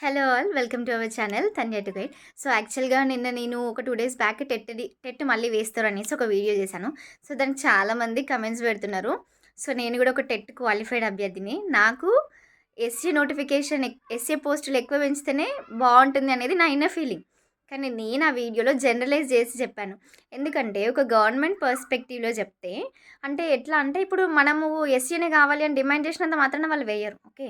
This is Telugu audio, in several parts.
Hello all welcome to our channel Tanya to guide so యాక్చువల్గా నిన్న నేను ఒక two days back TET TET మళ్ళీ వేస్తారు అనేసి ఒక వీడియో చేశాను. సో దానికి చాలామంది కమెంట్స్ పెడుతున్నారు. సో నేను కూడా ఒక టెట్ క్వాలిఫైడ్ అభ్యర్థిని. నాకు ఎస్సీ నోటిఫికేషన్ ఎస్సీ పోస్టులు ఎక్కువ పెంచితేనే బాగుంటుంది అనేది నా ఇన్న ఫీలింగ్ కానీ నేను ఆ వీడియోలో జనరలైజ్ చేసి చెప్పాను. ఎందుకంటే ఒక గవర్నమెంట్ పర్స్పెక్టివ్లో చెప్తే అంటే ఎట్లా? అంటే ఇప్పుడు మనము ఎస్సీనే కావాలి అని డిమాండ్ చేసినంత మాత్రాన వాళ్ళు వేయరు ఓకే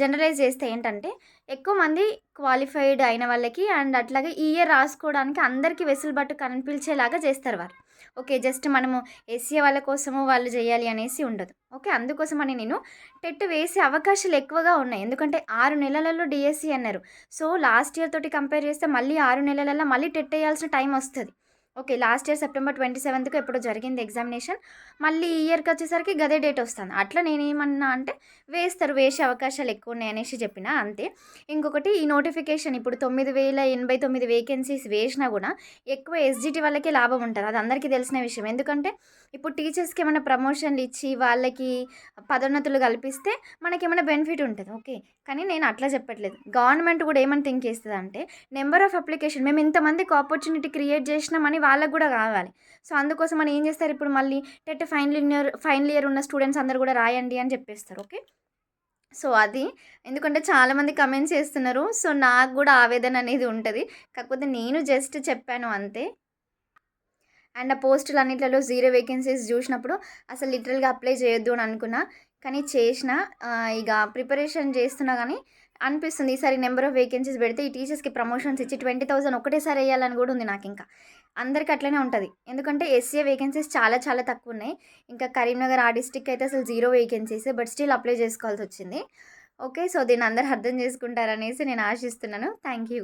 జనరలైజ్ చేస్తే ఏంటంటే ఎక్కువ మంది క్వాలిఫైడ్ అయిన వాళ్ళకి అండ్ అట్లాగే ఈ ఇయర్ రాసుకోవడానికి అందరికీ వెసులుబాటు కనిపించేలాగా చేస్తారు వారు. ఓకే జస్ట్ మనము ఎస్సీ వాళ్ళ కోసము వాళ్ళు చేయాలి అనేసి ఉండదు. ఓకే అందుకోసమని నేను టెట్ వేసే అవకాశాలు ఎక్కువగా ఉన్నాయి. ఎందుకంటే ఆరు నెలలలో డిఎస్సి అన్నారు. సో లాస్ట్ ఇయర్ తోటి కంపేర్ చేస్తే మళ్ళీ ఆరు నెలలలో మళ్ళీ టెట్ వేయాల్సిన టైం వస్తుంది. Okay last year September twenty సెవెంత్కి ఎప్పుడో జరిగింది ఎగ్జామినేషన్. మళ్ళీ ఈ ఇయర్కి వచ్చేసరికి గదే డేట్ వస్తుంది. అట్లా నేను ఏమన్నా అంటే వేస్తారు వేసే అవకాశాలు ఎక్కువ ఉన్నాయి అనేసి చెప్పిన అంతే. ఇంకొకటి ఈ నోటిఫికేషన్ ఇప్పుడు తొమ్మిది వేల ఎనభై తొమ్మిది వేకెన్సీస్ వేసినా కూడా ఎక్కువ ఎస్జిటి వాళ్ళకి లాభం ఉంటుంది. అది అందరికీ తెలిసిన విషయం. ఎందుకంటే ఇప్పుడు టీచర్స్కి ఏమైనా ప్రమోషన్లు ఇచ్చి వాళ్ళకి పదోన్నతులు కల్పిస్తే మనకి ఏమైనా బెనిఫిట్ ఉంటుంది. ఓకే కానీ నేను అట్లా చెప్పట్లేదు. గవర్నమెంట్ కూడా ఏమని థింక్ చేస్తుంది అంటే నెంబర్ ఆఫ్ అప్లికేషన్ మేము ఇంతమందికి ఆపర్చునిటీ క్రియేట్ చేసినామని వాళ్ళకు కూడా కావాలి సో అందుకోసం మనం ఏం చేస్తారు? ఇప్పుడు మళ్ళీ TET final year final year ఉన్న స్టూడెంట్స్ అందరు కూడా రాయండి అని చెప్పేస్తారు. ఓకే? సో అది. ఎందుకంటే చాలామంది కమెంట్స్ చేస్తున్నారు. సో నాకు కూడా ఆవేదన అనేది ఉంటుంది. కాకపోతే నేను జస్ట్ చెప్పాను అంతే. అండ్ ఆ పోస్టులు అన్నిట్లలో జీరో వేకెన్సీస్ చూసినప్పుడు అసలు లిటరల్గా అప్లై చేయొద్దు అని అనుకున్నా. కానీ చేసిన ఇక ప్రిపరేషన్ చేస్తున్నా కానీ అనిపిస్తుంది. ఈసారి నెంబర్ ఆఫ్ వేకెన్సీస్ పెడితే ఈ టీచర్స్కి ప్రమోషన్స్ ఇచ్చి ట్వంటీ థౌసండ్ ఒకటేసారి వేయాలని కూడా ఉంది నాకు ఇంకా అందరికి అట్లనే ఉంటుంది. ఎందుకంటే ఎస్సీఏ వేకెన్సీస్ చాలా చాలా తక్కువ ఉన్నాయి ఇంకా కరీంనగర్ ఆ డిస్టిక్ అయితే అసలు zero vacancies but still apply చేసుకోవాల్సి వచ్చింది. ఓకే సో దీన్ని అందరు అర్థం చేసుకుంటారనేసి నేను ఆశిస్తున్నాను. Thank you